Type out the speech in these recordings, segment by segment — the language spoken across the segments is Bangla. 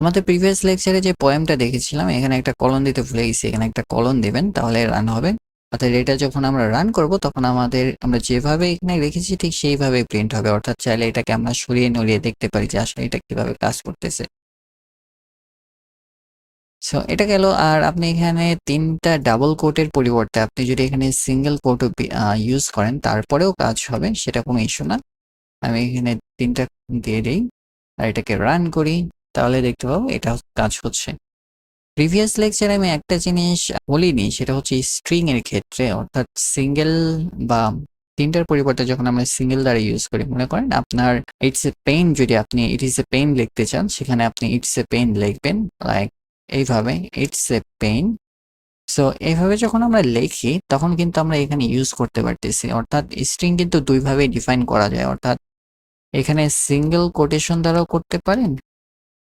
আমাদের প্রিভিয়াস লেকচারে যে পয়েমটা দেখেছিলাম, এখানে একটা কলন দিতে ভুলে গেছি, এখানে একটা কলন দেবেন, তাহলে রান হবে। অর্থাৎ এটা যখন আমরা রান করব, তখন আমাদের, আমরা যেভাবে এখানে রেখেছি, ঠিক সেইভাবে প্রিন্ট হবে। অর্থাৎ চাইলে এটাকে আমরা সরিয়ে নড়িয়ে দেখতে পারি যে আসলে এটা কীভাবে কাজ করতেছে। সো এটা গেল, আর আপনি এখানে তিনটা ডাবল কোটের পরিবর্তে আপনি যদি এখানে সিঙ্গেল কোট ইউজ করেন, তারপরেও কাজ হবে, সেটা কোনো ইস্যু না। আমি এখানে তিনটা দিয়ে দিই, আর এটাকে রান করি। তাহলে দেখতে পাবো এটা কাজ হচ্ছে। প্রিভিয়াস লেকচারে আমি একটা জিনিস বলিনি, সেটা হচ্ছে স্ট্রিং এর ক্ষেত্রে, অর্থাৎ সিঙ্গেল বা তিনটার পরিবর্তে যখন আমরা সিঙ্গেল দ্বারা ইউজ করি, মনে করেন আপনার ইটস এ পেইন যদি আপনি ইট ইস এ পেইন লিখতে চান, সেখানে আপনি ইটস এ পেন লিখবেন লাইক এইভাবে ইটস এ পেইন সো এইভাবে যখন আমরা লিখি, তখন কিন্তু আমরা এখানে ইউজ করতে পারতেছি। অর্থাৎ স্ট্রিং কিন্তু দুইভাবে ডিফাইন করা যায়। অর্থাৎ এখানে সিঙ্গেল কোটেশন দ্বারাও করতে পারেন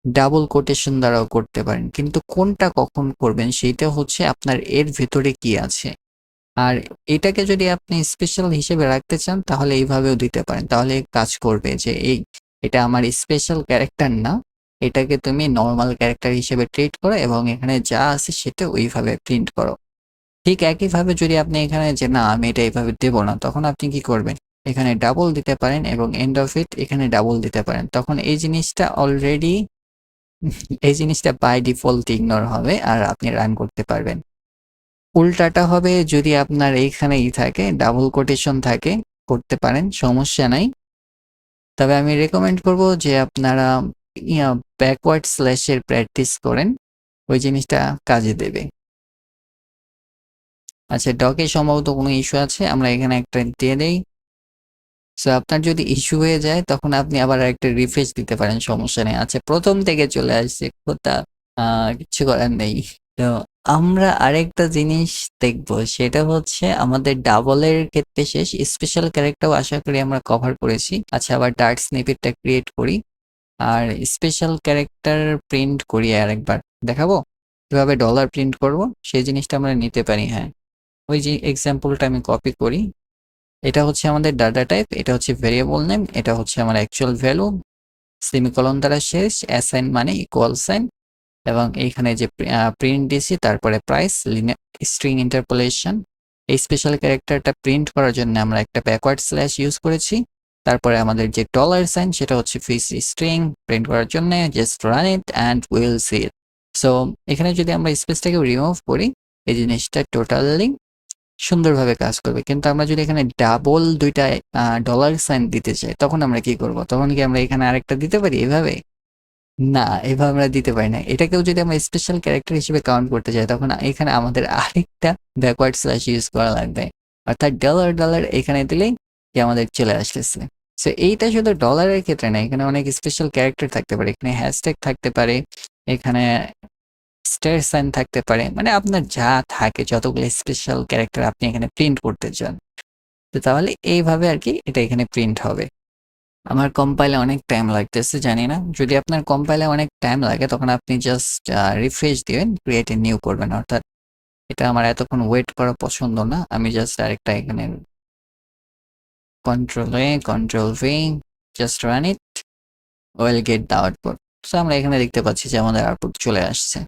ডাবল কোটেশন দ্বারাও করতে পারেন। কিন্তু কোনটা কখন করবেন সেইটা হচ্ছে আপনার এর ভেতরে কি আছে। আর এটাকে যদি আপনি স্পেশাল হিসেবে রাখতে চান তাহলে এইভাবেও দিতে পারেন। তাহলে কাজ করবে যে এই এটা আমার স্পেশাল ক্যারেক্টার না, এটাকে তুমি নর্মাল ক্যারেক্টার হিসেবে ট্রিট করো এবং এখানে যা আছে সেটা ওইভাবে প্রিন্ট করো। ঠিক একইভাবে যদি আপনি এখানে যে না, আমি এটা এইভাবে দেবো না, তখন আপনি কি করবেন? এখানে ডাবল দিতে পারেন এবং এন্ড অফ ইট এখানে ডাবল দিতে পারেন। তখন এই জিনিসটা অলরেডি এই জিনিসটা বাই ডিফল্ট ইগনোর হবে আর আপনি রান করতে পারবেন। উল্টাটা হবে যদি আপনার এইখানেই থাকে ডাবল কোটেশন থাকে, করতে পারেন, সমস্যা নাই। তবে আমি রেকমেন্ড করব যে আপনারা, ইয়া ব্যাকওয়ার্ড স্ল্যাশের প্র্যাকটিস করেন, ওই জিনিসটা কাজে দেবে। আচ্ছা ডকে সম্ভবত কোনো ইস্যু আছে, আমরা এখানে একটা দিয়ে দেই। সো আপনার যদি ইস্যু হয়ে যায়, তখন আপনি আবার একটা রিফ্রেশ দিতে পারেন, সমস্যা নেই। আচ্ছা প্রথম থেকে চলে আসছে কোথা কিছু করার নেই। তো আমরা আরেকটা জিনিস দেখব, সেটা হচ্ছে আমাদের ডাবলের ক্ষেত্রে শেষ। স্পেশাল ক্যারেক্টারও আশা করি আমরা কভার করেছি। আচ্ছা আবার ডার্ক স্নিপেটটা ক্রিয়েট করি। আর স্পেশাল ক্যারেক্টার প্রিন্ট করি আরেকবার। দেখাবো? কীভাবে ডলার প্রিন্ট করব? সেই জিনিসটা আমরা নিতে পারি হ্যাঁ। ওই যে এক্সাম্পলটা আমি কপি করি। এটা হচ্ছে আমাদের ডাটা টাইপ এটা হচ্ছে ভেরিয়েবল নেম এটা হচ্ছে আমার অ্যাকচুয়াল ভ্যালু সেমিকলন দ্বারা শেষ অ্যাসাইন মানে ইকুয়াল সাইন এবং এইখানে যে প্রিন্ট দিছি তারপরে প্রাইস স্ট্রিং ইন্টারপোলেশন এই স্পেশাল ক্যারেক্টারটা প্রিন্ট করার জন্য আমরা একটা ব্যাকওয়ার্ড স্ল্যাশ ইউজ করেছি, তারপরে আমাদের যে ডলার সাইন সেটা হচ্ছে ফিস স্ট্রিং প্রিন্ট করার জন্য just run it and will see it so এখানে যদি আমরা স্পেসটাকে রিমুভ করি, এই জিনিসটা টোটালি সুন্দরভাবে কাজ করবে। কিন্তু আমরা যদি এখানে ডাবল দুইটা ডলার সাইন দিতে চাই, তখন আমরা কি করব? তখন কি আমরা এখানে আরেকটা দিতে পারি এভাবে? না, এভাবে আমরা দিতে পারি না। এটাকেও যদি আমরা স্পেশাল ক্যারেক্টার হিসেবে কাউন্ট করতে চাই, তখন এখানে আমাদের আরেকটা ব্যাকওয়ার্ড স্ল্যাশ ইউজ করা লাগবে। অর্থাৎ ডলার ডলার এখানে দিলেই কি আমাদের চলে আসতেছে। সো এইটা শুধু ডলারের ক্ষেত্রে না, এখানে অনেক স্পেশাল ক্যারেক্টার থাকতে পারে। এখানে হ্যাশট্যাগ থাকতে পারে। এখানে স্টার সাইন থাকতে পারে। মানে আপনার যা থাকে, যতগুলো স্পেশাল ক্যারেক্টার আপনি এখানে প্রিন্ট করতে চান। তো তাহলে এইভাবে আর কি এটা এখানে প্রিন্ট হবে। আমার কম্পাইলে অনেক টাইম লাগতেছে, জানি না। যদি আপনার কম্পাইলে অনেক টাইম লাগে, তখন আপনি জাস্ট রিফ্রেশ দিবেন ক্রিয়েট এ নিউ করবেন। অর্থাৎ এটা আমার এতক্ষণ ওয়েট করা পছন্দ না। আমি জাস্ট আরেকটা এখানে control A control V just run it we'll get the output so আমরা এখানে দেখতে পাচ্ছি যে আমাদের আউটপুট চলে আসছে।